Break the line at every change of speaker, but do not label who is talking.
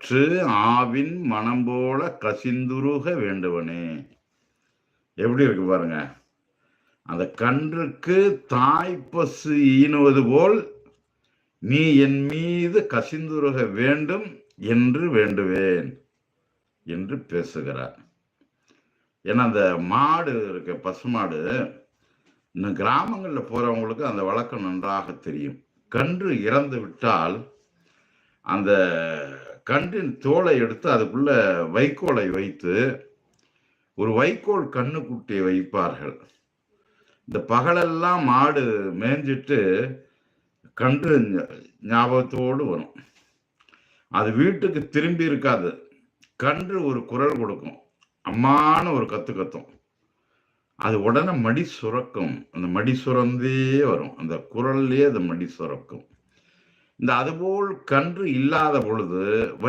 கற்று ஆவின் மனம் போல கசிந்துருக வேண்டுவனே. எப்படி இருக்கு பாருங்க. அந்த கன்றுக்கு தாய்ப்பசு ஈனுவது போல் நீ என் மீது கசிந்துருக வேண்டும் என்று வேண்டுவேன் என்று பேசுகிறார். ஏன்னா அந்த மாடு இருக்க பசுமாடு இந்த கிராமங்களில் போகிறவங்களுக்கு அந்த வழக்கம் நன்றாக தெரியும். கன்று இறந்து விட்டால் அந்த கன்றின் தோலை எடுத்து அதுக்குள்ள வைக்கோலை வைத்து ஒரு வைக்கோல் கண்ணுக்குட்டியை வைப்பார்கள். இந்த பகலெல்லாம் மாடு மேய்ஞ்சிட்டு கன்று ஞாபகத்தோடு வரும். அது வீட்டுக்கு திரும்பி இருக்காது. கன்று ஒரு குரல் கொடுக்கும். அம்மான ஒரு கத்து கத்தும். அது உடனே மடி சுரக்கும். அந்த மடி சுரந்தே வரும். அந்த குரல்லையே அது மடி சுரக்கும். இந்த அதுபோல் கன்று இல்லாத பொழுது வை